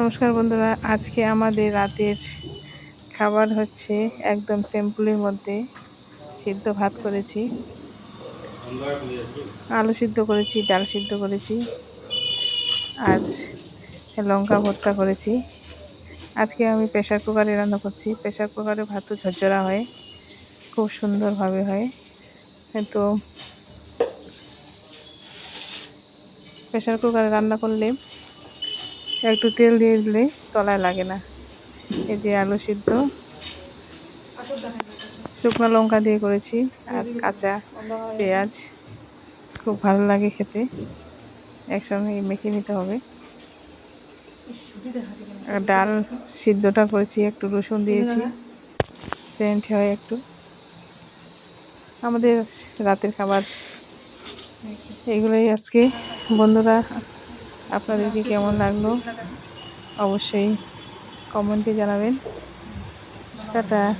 নমস্কার বন্ধুরা, আজকে আমাদের রাতের খাবার হচ্ছে একদম সিম্পলের মধ্যে সিদ্ধ ভাত করেছি। আলু সিদ্ধ করেছি, ডাল সিদ্ধ করেছি, আর লঙ্কা ভর্তা করেছি। আজকে আমি প্রেশার কুকারে রান্না করছি। প্রেশার কুকারে ভাতও ঝরঝরা হয়, খুব সুন্দরভাবে হয়। তো প্রেশার কুকারে রান্না করলে একটু তেল দিয়ে দিলে তলায় লাগে না। এই যে আলু সিদ্ধ। শুকনো লঙ্কা দিয়ে করেছি আর কাঁচা পেঁয়াজ। খুব ভালো লাগে খেতে। একসঙ্গে মেখে নিতে হবে। আর ডাল সিদ্ধটা করেছি, একটু রসুন দিয়েছি। সেন্ট হয় একটু। আমাদের রাতের খাবার। এগুলোই আজকে। বন্ধুরা আপনাদেরকে কেমন লাগল? অবশ্যই কমেন্টে জানাবেন। টাটা।